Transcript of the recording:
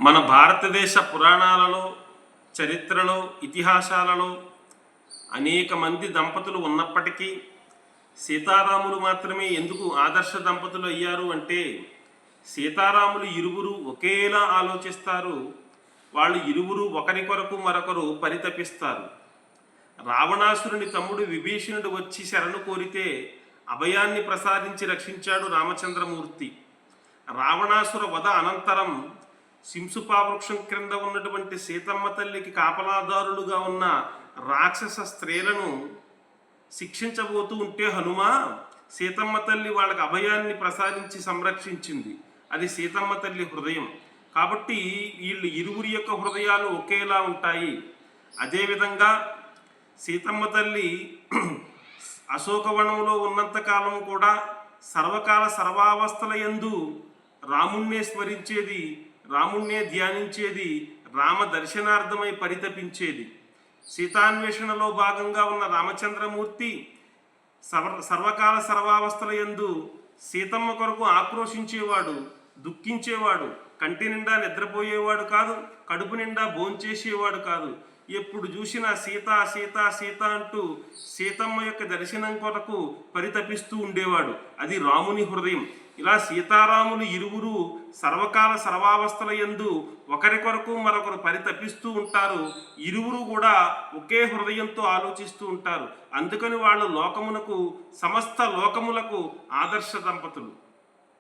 మన భారతదేశ పురాణాలలో చరిత్రలో ఇతిహాసాలలో అనేక మంది దంపతులు ఉన్నప్పటికీ సీతారాములు మాత్రమే ఎందుకు ఆదర్శ దంపతులు అయ్యారు అంటే సీతారాములు ఇరువురు ఒకేలా ఆలోచిస్తారు వాళ్ళు ఇరువురు ఒకరి కొరకు మరొకరు పరితపిస్తారు. రావణాసురుని తమ్ముడు విభీషణుడు వచ్చి శరణు కోరితే అభయాన్ని ప్రసాదించి రక్షించాడు రామచంద్రమూర్తి. రావణాసుర వధ అనంతరం సింసుపా వృక్షం క్రింద ఉన్నటువంటి సీతమ్మ తల్లికి కాపలాదారులుగా ఉన్న రాక్షస స్త్రీలను శిక్షించబోతూ ఉంటే హనుమ సీతమ్మ తల్లి వాళ్ళకి అభయాన్ని ప్రసాదించి సంరక్షించింది. అది సీతమ్మ తల్లి హృదయం. కాబట్టి వీళ్ళు ఇరువురి యొక్క హృదయాలు ఒకేలా ఉంటాయి. అదేవిధంగా సీతమ్మ తల్లి అశోకవనంలో ఉన్నంతకాలం కూడా సర్వకాల సర్వావస్థల యందు రాముణ్ణే స్మరించేది రాముణ్ణే ధ్యానించేది రామ దర్శనార్థమై పరితపించేది. సీతాన్వేషణలో భాగంగా ఉన్న రామచంద్రమూర్తి సర్వ సర్వకాల సర్వావస్థల యందు సీతమ్మ కొరకు ఆక్రోశించేవాడు దుఃఖించేవాడు కంటి నిండా నిద్రపోయేవాడు కాదు కడుపు నిండా భోంచేసేవాడు కాదు. ఎప్పుడు చూసినా సీత సీత సీత అంటూ సీతమ్మ యొక్క దర్శనం కొరకు పరితపిస్తూ ఉండేవాడు. అది రాముని హృదయం. ఇలా సీతారాములు ఇరువురు సర్వకాల సర్వావస్థల యందు ఒకరి కొరకు మరొకరు పరితపిస్తూ ఉంటారు. ఇరువురు కూడా ఒకే హృదయంతో ఆలోచిస్తూ ఉంటారు. అందుకని వాళ్ళు లోకమునకు సమస్త లోకములకు ఆదర్శ దంపతులు.